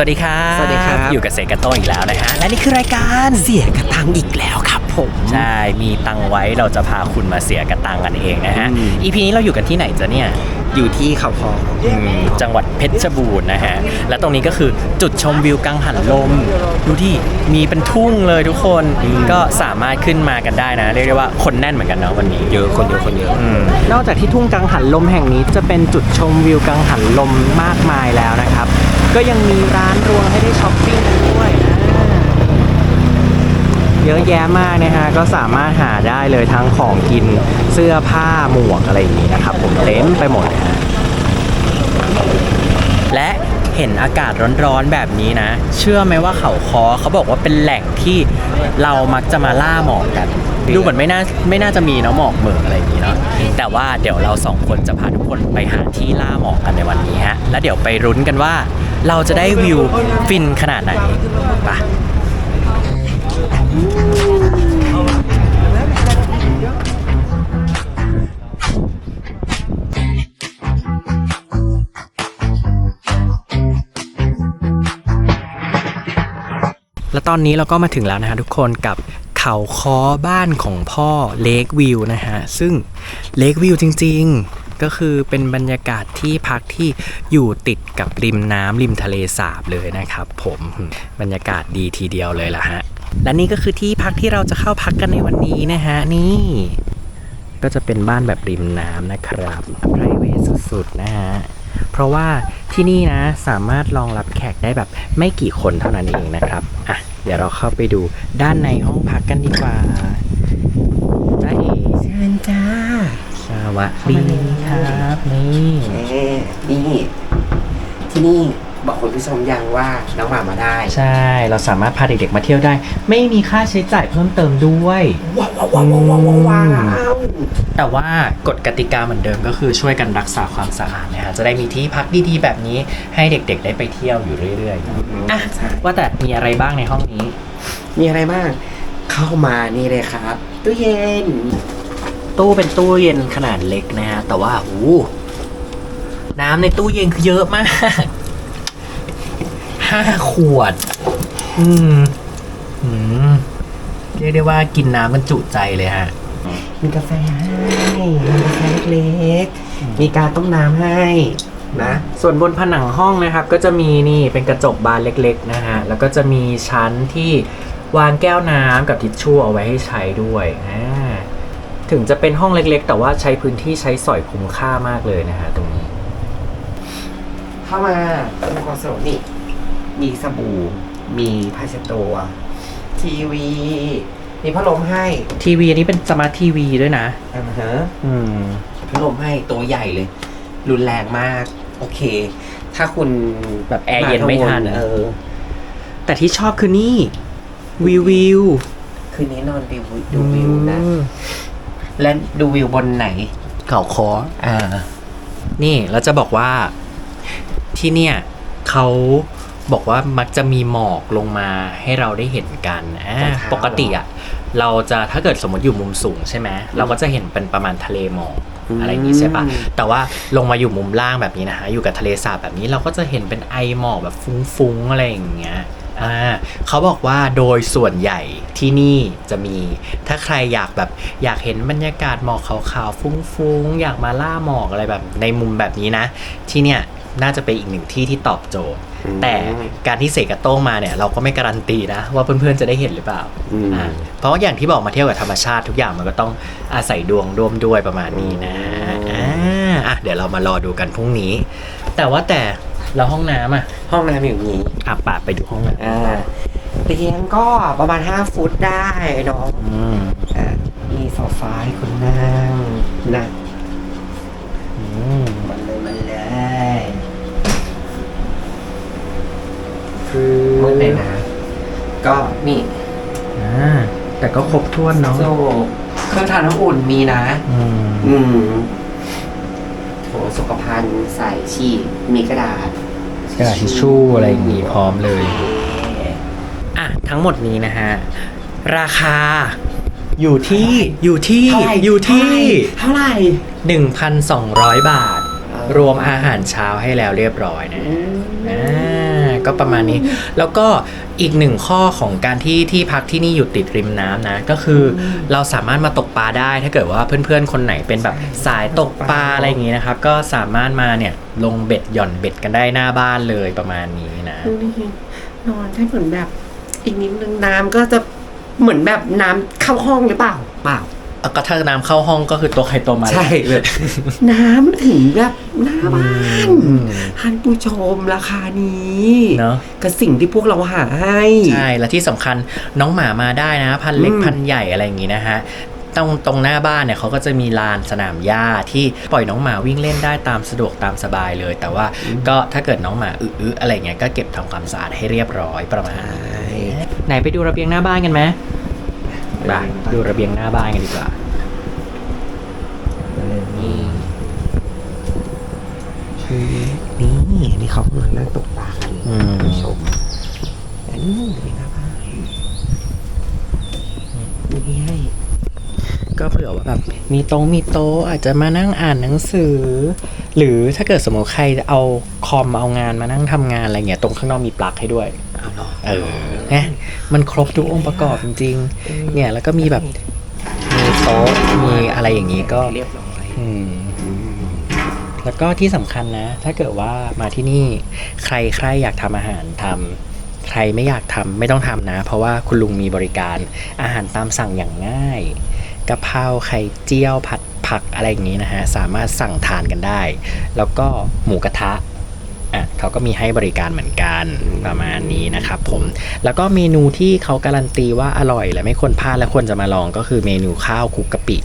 วัสดีครับสวัสดีครับ อยู่กับเสกกระโต้อีกแล้วนะฮะและนี่คือรายการเสียกระตังอีกแล้วครับผมใช่มีตังค์ไว้เราจะพาคุณมาเสียกระตังกันเองนะฮะอืมอีพีนี้เราอยู่กันที่ไหนจ๊ะเนี่ยอยู่ที่เขาพออืมจังหวัดเพชรบูรณ์นะฮะ และตรงนี้ก็คือจุดชมวิวกังหันลม ดูที่มีเป็นทุ่งเลยทุกคนก็สามารถขึ้นมากันได้นะ เรียกได้ว่าคนแน่นเหมือนกันเนาะวันนี้เยอะคนเยอะคนเยอะอืมนอกจากที่ทุ่งกังหันลมแห่งนี้จะเป็นจุดชมวิวกังหันลมมากมายแล้วนะครับ ก็ยังมีร้านรวงให้ได้ช้อปปิ้งกันด้วยนะเยอะแยะมากนะฮะก็สามารถหาได้เลยทั้งของกินเสื้อผ้าหมวกอะไรอย่างนี้นะครับ ผมเต็มไปหมดนะฮะและเห็นอากาศร้อนๆแบบนี้นะ เชื่อไหมว่าเขาคอเขาบอกว่าเป็นแหล่งที่เรามักจะมาล่าหมอกกัน ดูเหมือนไม่น่าไม่น่าจะมีเนาะหมอกเหมือกอะไรอย่างนี้เนาะแต่ว่าเดี๋ยวเราสองคนจะพาทุกคนไปหาที่ล่าหมอกกันในวันนี้ฮะแล้วเดี๋ยวไปรุ้นกันว่า เราจะได้วิวฟินขนาดไหนปะแล้วตอนนี้เราก็มาถึงแล้วนะฮะทุกคนกับเขาค้อบ้านของพ่อเลกวิวนะฮะ ซึ่งเลกวิวจริง ๆ ก็คือเป็นบรรยากาศที่พักที่อยู่ติดกับริมน้ำริมทะเลสาบเลยนะครับ ผมบรรยากาศดีทีเดียวเลยล่ะฮะและนี่ก็คือที่พักที่เราจะเข้าพักกันในวันนี้นะฮะนี่ก็จะเป็นบ้านแบบริมน้ำนะครับ p r i v a t สุดๆนะฮะ เพราะว่าที่นี่นะสามารถรองรับแขกได้แบบไม่กี่คนเท่านั้นเองนะครับ อะ เดี๋ยวเราเข้าไปดูด้านในห้องพักกันดีกว่าได้เอ๋เชิญจ้า วัสดีครับนี่เอ๊นี่ ที่นี่บอกคุณผู้ชมยังว่าน้องหมามาได้ ใช่ เราสามารถพาเด็กๆมาเที่ยวได้ ไม่มีค่าใช้จ่ายเพิ่มเติมด้วยว้าวว้าวว้าวว้าวว้าวว้าวแต่ว่ากฎกติกาเหมือนเดิมก็คือช่วยกันรักษาความสะอาดนะฮะจะได้มีที่พักดีๆแบบนี้ ให้เด็กๆได้ไปเที่ยวอยู่เรื่อยๆอะว่าแต่มีอะไรบ้างในห้องนี้ มีอะไรบ้าง เข้ามานี่เลยครับตู้เย็น ตู้เป็นตู้เย็นขนาดเล็กนะฮะ แต่ว่าโอ้โหน้ำในตู้เย็นคือเยอะมาก ห้าขวด อืม อืม เรียกได้ว่ากินน้ำกันจุใจเลยฮะ มีกาแฟให้มีกาแฟเล็กๆมีการต้มน้ำให้นะ ส่วนบนผนังห้องนะครับ ก็จะมีนี่เป็นกระจกบานเล็กๆนะฮะ แล้วก็จะมีชั้นที่วางแก้วน้ำกับทิชชู่เอาไว้ให้ใช้ด้วยอ่า ถึงจะเป็นห้องเล็กๆ แต่ว่าใช้พื้นที่ใช้สอยคุ้มค่ามากเลยนะฮะตรงนี้ เข้ามามีความสนุกนี่ มีสบู่ มีผ้าเช็ดตัว ทีวี มีพัดลมให้ทีวีอันนี้เป็นสมาร์ททีวีด้วยนะ อ่าฮะ อืม พัดลมให้ตัวใหญ่เลย รุนแรงมาก โอเค ถ้าคุณแบบแอร์เย็นไม่ทัน เออ แต่ที่ชอบคือนี่วิววิวคืนนี้นอนดูวิวดูวิวนะ และดูวิวบนไหน เขาคออ่า นี่เราจะบอกว่าที่เนี่ยเขาบอกว่ามักจะมีหมอกลงมาให้เราได้เห็นกันอ่าตอนเช้า ปกติอะเราจะถ้าเกิดสมมติอยู่มุมสูงใช่ไหมเราก็จะเห็นเป็นประมาณทะเลหมอกอืมอะไรอย่างนี้ใช่ปะแต่ว่าลงมาอยู่มุมล่างแบบนี้นะฮะอยู่กับทะเลสาบแบบนี้เราก็จะเห็นเป็นไอหมอกแบบฟุ้งๆอะไรอย่างเงี้ย อ่าเขาบอกว่าโดยส่วนใหญ่ที่นี่จะมี ถ้าใครอยากแบบอยากเห็นบรรยากาศหมอกขาวๆฟุ้งๆ อยากมาล่าหมอกอะไรแบบในมุมแบบนี้นะ ที่เนี่ยน่าจะเป็นอีกหนึ่งที่ที่ตอบโจทย์อืมแต่การที่เสกกระโต้งมาเนี่ย เราก็ไม่การันตีนะว่าเพื่อนๆจะได้เห็นหรือเปล่าอืมอ่า เพราะว่าอย่างที่บอกมาเที่ยวกับธรรมชาติทุกอย่างมันก็ต้องอาศัยดวงร่วมด้วยประมาณนี้นะอ่าอะเดี๋ยวเรามารอดูกันพรุ่งนี้ แต่ว่าแต่ เราห้องน้ำอะห้องน้ำอยู่นี้อะปาดไปดูห้องน้ำอ่าเตียงก็ประมาณ 5 ฟุตได้เนาะอืมอะมีโซฟาให้คุณนั่งนะอืมมันเลยมันเลยคือมืดเลยนะ ก็นี่อ่าแต่ก็ครบถ้วนเนาะโซ่เครื่องทานน้ำอุ่นมีนะ อืม อืม โถสุขภัณฑ์ใส่ฉีดมีกระดาษ กระดาษทิชชู่อะไรอย่างงี้พร้อมเลย อะ ทั้งหมดนี้นะฮะ ราคาอยู่ที่อยู่ที่เท่าไหร่อยู่ที่ เท่าไหร่ 1,200 บาทเออรวมอาหารเช้าให้แล้วเรียบร้อยนะ อืม อ่าก็ประมาณนี้ แล้วก็อีกหนึ่งข้อของการที่ที่พักที่นี่อยู่ติดริมน้ำนะ ก็คืออเราสามารถมาตกปลาได้ถ้าเกิดว่าเพื่อนๆ คนไหนเป็นแบบสายตกปลาอะไรอย่างงี้นะครับ ก็สามารถมาเนี่ยลงเบ็ดหย่อนเบ็ดกันได้หน้าบ้านเลยประมาณนี้นะดูนี่นอนได้เหมือนแบบอีกนิดนึงน้ำก็จะเหมือนแบบน้ำเข้าห้องหรือเปล่าเปล่าเอา ก็ถ้าน้ำเข้าห้องก็คือตัวใครตัวมันใช่แบบน้ำถึงแบบหน้าบ้านท่านผู้ชมราคานี้เนาะกับสิ่งที่พวกเราหาให้ ใช่ และที่สำคัญน้องหมามาได้นะ พันเล็กอืมพันใหญ่อะไรอย่างงี้นะฮะตรงตรงหน้าบ้านเนี่ยเขาก็จะมีลานสนามหญ้าที่ปล่อยน้องหมาวิ่งเล่นได้ตามสะดวกตามสบายเลย แต่ว่าก็ถ้าเกิดน้องหมาอึๆอะไรเงี้ยก็เก็บทำความสะอาดให้เรียบร้อยประมาณนี้ไหนไปดูระเบียงหน้าบ้านกันไหม ไปดูระเบียงหน้าบ้านกันดีกว่านี่คือนี่นี่เขากำลังนั่งตกปลากันอืมท่านผู้ชมอันนี้เลยนะบ้านนี่ให้ก็เผื่อว่าแบบมีโต๊ะมีโต๊ะอาจจะมานั่งอ่านหนังสือ หรือถ้าเกิดสมมติใครจะเอาคอมเอางานมานั่งทำงานอะไรเงี้ยตรงข้างนอกมีปลั๊กให้ด้วย เอาเหรอเออนะมันครบทุกองค์ประกอบจริงๆ เนี่ยแล้วก็มีแบบมีโต๊ะมีอะไรอย่างนี้ก็เรียบร้อยอืมแล้วก็ที่สำคัญนะ ถ้าเกิดว่ามาที่นี่ใครใครอยากทำอาหารทำใครไม่อยากทำไม่ต้องทำนะ เพราะว่าคุณลุงมีบริการอาหารตามสั่งอย่างง่ายกะเพราไข่เจียวผัดผักอะไรอย่างนี้นะฮะ สามารถสั่งทานกันได้ แล้วก็หมูกระทะ อะเขาก็มีให้บริการเหมือนกันประมาณนี้นะครับผม แล้วก็เมนูที่เขาการันตีว่าอร่อย และไม่ควรพลาดและควรจะมาลองก็คือเมนูข้าวคลุกกะปิ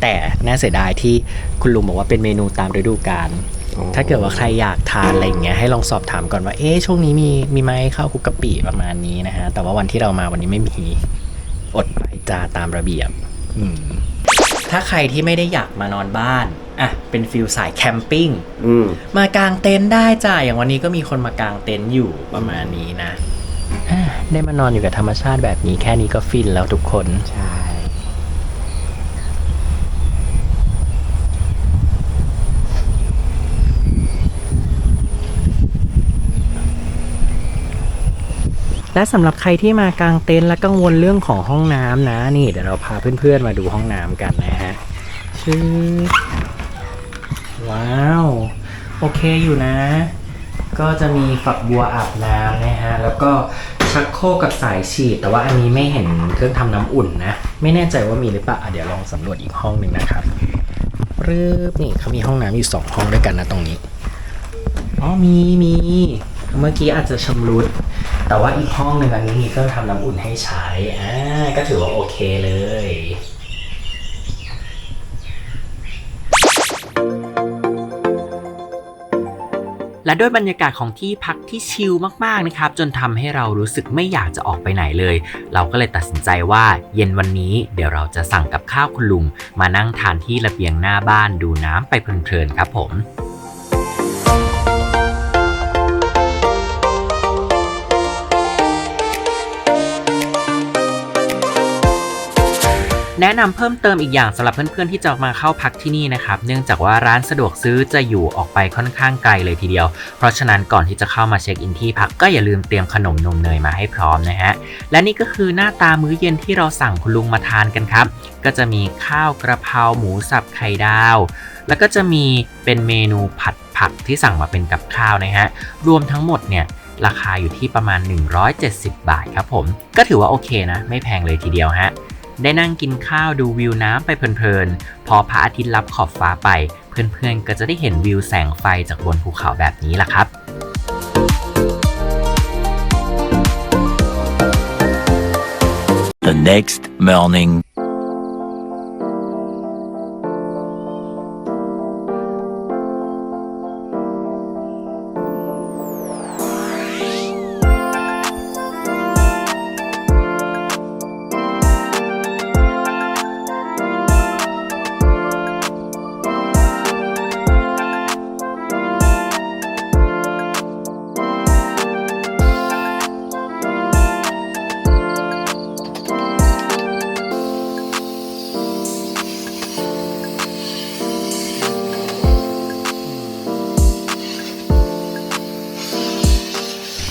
แต่น่าเสียดายที่คุณลุงบอกว่าเป็นเมนูตามฤดูกาลอ๋อถ้าเกิดว่าใครอยากทานอะไรอย่างเงี้ยให้ลองสอบถามก่อนว่าเอ๊ะช่วงนี้มีมีไหมข้าวคลุกกะปิประมาณนี้นะฮะแต่ว่าวันที่เรามาวันนี้ไม่มีอดไปจ้าตามระเบียบ อืมถ้าใครที่ไม่ได้อยากมานอนบ้าน อะเป็นฟิลสายแคมปิ้งอืมมากางเต็นท์ได้จ้าอย่างวันนี้ก็มีคนมากางเต็นท์อยู่ประมาณนี้นะอะได้มานอนอยู่กับธรรมชาติแบบนี้แค่นี้ก็ฟินแล้วทุกคน ใช่ และสำหรับใครที่มากางเต็นท์และกังวลเรื่องของห้องน้ำนะ นี่เดี๋ยวเราพาเพื่อนๆมาดูห้องน้ำกันนะฮะชื่อว้าว โอเคอยู่นะ ก็จะมีฝักบัวอาบน้ำนะฮะ แล้วก็ชักโครกกับสายฉีด แต่ว่าอันนี้ไม่เห็นเครื่องทำน้ำอุ่นนะ ไม่แน่ใจว่ามีหรือเปล่าอะเดี๋ยวลองสำรวจอีกห้องหนึ่งนะครับรึบนี่เขามีห้องน้ำอยู่สองห้องด้วยกันนะตรงนี้ อ๋อมีมีเมื่อกี้อาจจะชำรุด แต่ว่าอีกห้องหนึ่งอันนี้มีเครื่องทำน้ำอุ่นให้ใช้ อ่า ก็ถือว่าโอเคเลย และด้วยบรรยากาศของที่พักที่ชิลมากๆนะครับ จนทำให้เรารู้สึกไม่อยากจะออกไปไหนเลย เราก็เลยตัดสินใจว่าเย็นวันนี้เดี๋ยวเราจะสั่งกับข้าวคุณลุง มานั่งทานที่ระเบียงหน้าบ้านดูน้ำไปเพลินๆครับผม แนะนำเพิ่มเติมอีกอย่างสำหรับเพื่อนๆที่จะมาเข้าพักที่นี่นะครับ เนื่องจากว่าร้านสะดวกซื้อจะอยู่ออกไปค่อนข้างไกลเลยทีเดียว เพราะฉะนั้นก่อนที่จะเข้ามาเช็คอินที่พักก็อย่าลืมเตรียมขนมนมเนยมาให้พร้อมนะฮะ และนี่ก็คือหน้าตามื้อเย็นที่เราสั่งคุณลุงมาทานกันครับ ก็จะมีข้าวกระเพราหมูสับไข่ดาว แล้วก็จะมีเป็นเมนูผัดผักที่สั่งมาเป็นกับข้าวนะฮะ รวมทั้งหมดเนี่ยราคาอยู่ที่ประมาณ 170 บาทครับผม ก็ถือว่าโอเคนะ ไม่แพงเลยทีเดียวฮะ ได้นั่งกินข้าวดูวิวน้ำไปเพลินๆ พอพระอาทิตย์ลับขอบฟ้าไป เพื่อนๆ ก็จะได้เห็นวิวแสงไฟจากบนภูเขาแบบนี้ล่ะครับ The next morning.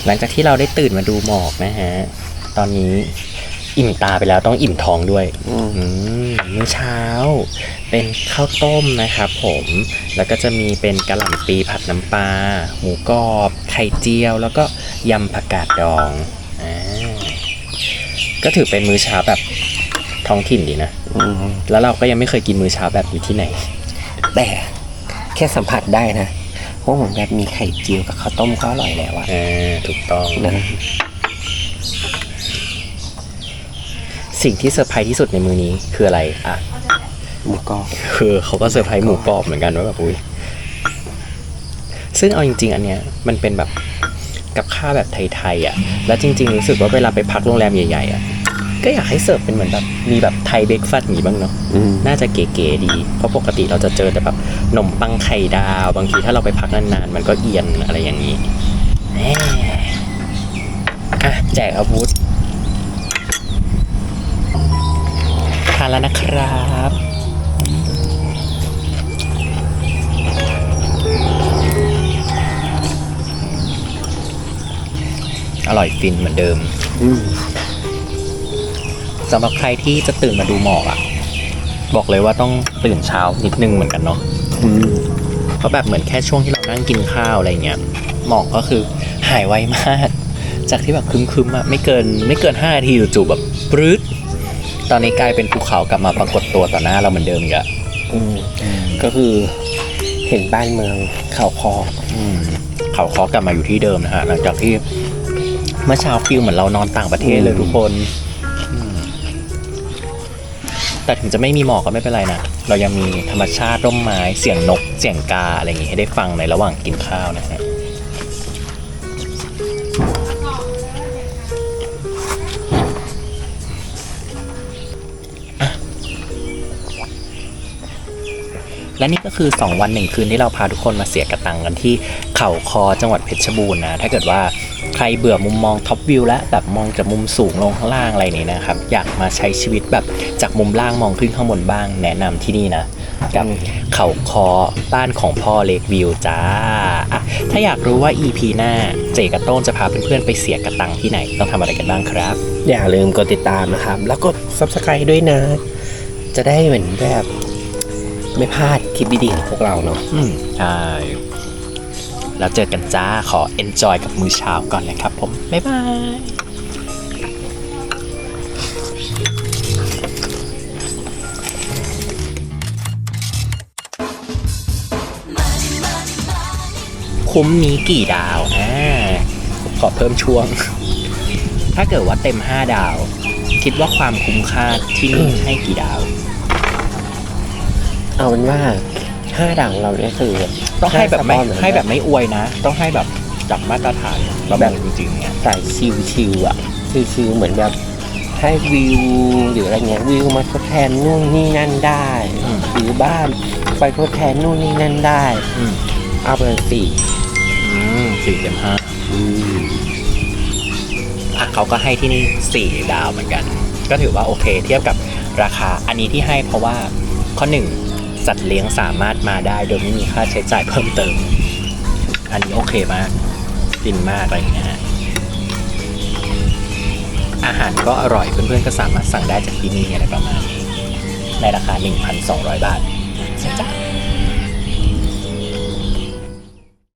หลังจากที่เราได้ตื่นมาดูหมอกนะฮะ ตอนนี้อิ่มตาไปแล้วต้องอิ่มท้องด้วยอืมอืมมื้อเช้า เป็นข้าวต้มนะครับผม แล้วก็จะมีเป็นกะหล่ำปีผัดน้ำปลาหมูกรอบ ไข่เจียว แล้วก็ยำผักกาดดองอ่าก็ถือเป็นมื้อเช้าแบบท้องถิ่นดีนะอืมแล้วเราก็ยังไม่เคยกินมื้อเช้าแบบนี้ที่ไหน แต่แค่สัมผัสได้นะเพราะเหมือนแบบมีไข่เจียวกับข้าวต้มก็อร่อยแล้วอะอ่าถูกต้องนะสิ่งที่เซอร์ไพรส์ที่สุดในมือนี้คืออะไรอะหมูกรอบคือเขาก็เซอร์ไพรส์หมูกรอบเหมือนกันว่าแบบอุ้ยซึ่งเอาจริง ๆ อันเนี้ยมันเป็นแบบกับข้าวแบบไทยๆอะ แล้วจริง ๆ รู้สึกว่าเวลาไปพักโรงแรมใหญ่ๆอะ ก็อยากให้เสิร์ฟเป็นเหมือนแบบมีแบบไทยเบรกฟาสต์หมีบ้างเนาะอืมน่าจะเก๋ๆดี เพราะปกติเราจะเจอแต่แบบนมปังไข่ดาว บางทีถ้าเราไปพักนานๆ มันก็เอียนอะไรอย่างนี้แหม่อะแจกอาวุธทานแล้วนะครับอร่อยฟินเหมือนเดิมอืม สำหรับใครที่จะตื่นมาดูหมอกอะบอกเลยว่าต้องตื่นเช้านิดนึงเหมือนกันเนาะอืมเพราะแบบเหมือนแค่ช่วงที่เรานั่งกินข้าวอะไรเงี้ยหมอกก็คือหายไวมาก จากที่แบบคึมๆอะไม่เกินไม่เกิน5นาทีจู่ๆแบบปรื๊ดตอนนี้กลายเป็นภูเขากลับมาปรากฏตัวต่อหน้าเราเหมือนเดิมอีกอะอืมก็คือเห็นบ้านเมืองเขาคออืมเขาเคอกลับมาอยู่ที่เดิมนะฮะหลังจากที่เมื่อเช้าฟิลเหมือนเรานอนต่างประเทศเลยอืมทุกคนอืม แต่ถึงจะไม่มีหมอกก็ไม่เป็นไรนะ เรายังมีธรรมชาติร่มไม้เสียงนก เสียงกาอะไรอย่างงี้ให้ได้ฟังในระหว่างกินข้าวนะฮะ และนี่ก็คือ 2 วันหนึ่งคืนที่เราพาทุกคนมาเสียกระตังกันที่เขาคอจังหวัดเพชรบูรณ์นะถ้าเกิดว่าใครเบื่อมุมมองท็อปวิวและแบบมองจากมุมสูงลงข้างล่างอะไรนี้นะครับอยากมาใช้ชีวิตแบบจากมุมล่างมองขึ้นข้างบนบ้าง แนะนำที่นี่นะกับเขาคอบ้านของพ่อเล็กวิวจ้าอะถ้าอยากรู้ว่า EP หน้าเจกับโต้งจะพาเพื่อนๆไปเสียกระตังที่ไหนต้องทำอะไรกันบ้างครับ อย่าลืมกดติดตามนะครับ แล้วกด subscribe ด้วยนะ จะได้เหมือนแบบ ไม่พลาดคลิปดีๆของพวกเราเนาะอืมใช่แล้วเจอกันจ้าขอ enjoy กับมื้อเช้าก่อนเลยครับผม บ๊ายบายคุ้มนี้กี่ดาว อ่าขอเพิ่มช่วง ถ้าเกิดว่าเต็ม 5 ดาว คิดว่าความคุ้มค่าที่นี่ให้กี่ดาว เอาเป็นว่าห้าดังเราเนี่ยคือต้องให้แบบไม่สปอนเซอร์ให้แบบไม่อวยนะ ต้องให้แบบจับมาตรฐานเราแบบจริงๆเนี่ยใส่ชิวๆอะชิวๆเหมือนแบบให้วิวหรืออะไรเงี้ยวิวมาทดแทนนู่นนี่นั่นได้อืมหรือบ้านไปทดแทนนู่นนี่นั่นได้อืมเอาเป็นสี่อืมสี่เต็มห้าอืมอะเขาก็ให้ที่นี่สี่ดาวเหมือนกัน ก็ถือว่าโอเค เทียบกับราคาอันนี้ที่ให้เพราะว่าข้อหนึ่ง จัดเลี้ยงสามารถมาได้โดยไม่มีค่าใช้จ่ายเพิ่มเติม อันนี้โอเคมากฟินมากอะไรอย่างเงี้ยอาหารก็อร่อยเพื่อนๆก็สามารถสั่งได้จากที่นี่อะไรประมาณนี้ในราคา 1,200 บาทใช้จ้ะ